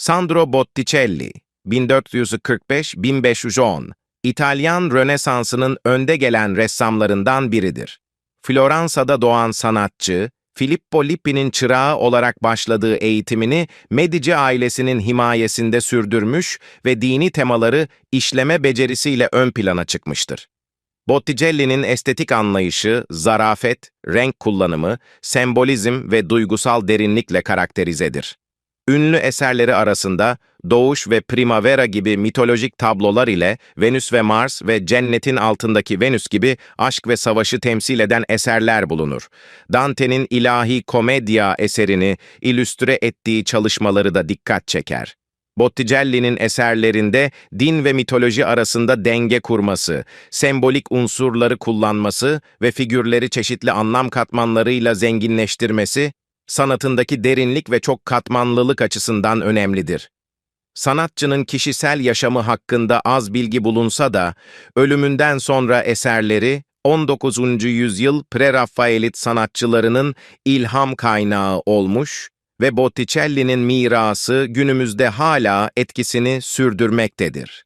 Sandro Botticelli, 1445-1510, İtalyan Rönesansı'nın önde gelen ressamlarından biridir. Floransa'da doğan sanatçı, Filippo Lippi'nin çırağı olarak başladığı eğitimini Medici ailesinin himayesinde sürdürmüş ve dini temaları işleme becerisiyle ön plana çıkmıştır. Botticelli'nin estetik anlayışı, zarafet, renk kullanımı, sembolizm ve duygusal derinlikle karakterizedir. Ünlü eserleri arasında Doğuş ve Primavera gibi mitolojik tablolar ile Venüs ve Mars ve Cennetin altındaki Venüs gibi aşk ve savaşı temsil eden eserler bulunur. Dante'nin İlahi Komedya eserini illüstre ettiği çalışmaları da dikkat çeker. Botticelli'nin eserlerinde din ve mitoloji arasında denge kurması, sembolik unsurları kullanması ve figürleri çeşitli anlam katmanlarıyla zenginleştirmesi, sanatındaki derinlik ve çok katmanlılık açısından önemlidir. Sanatçının kişisel yaşamı hakkında az bilgi bulunsa da, ölümünden sonra eserleri 19. yüzyıl Prerafaelit sanatçılarının ilham kaynağı olmuş ve Botticelli'nin mirası günümüzde hala etkisini sürdürmektedir.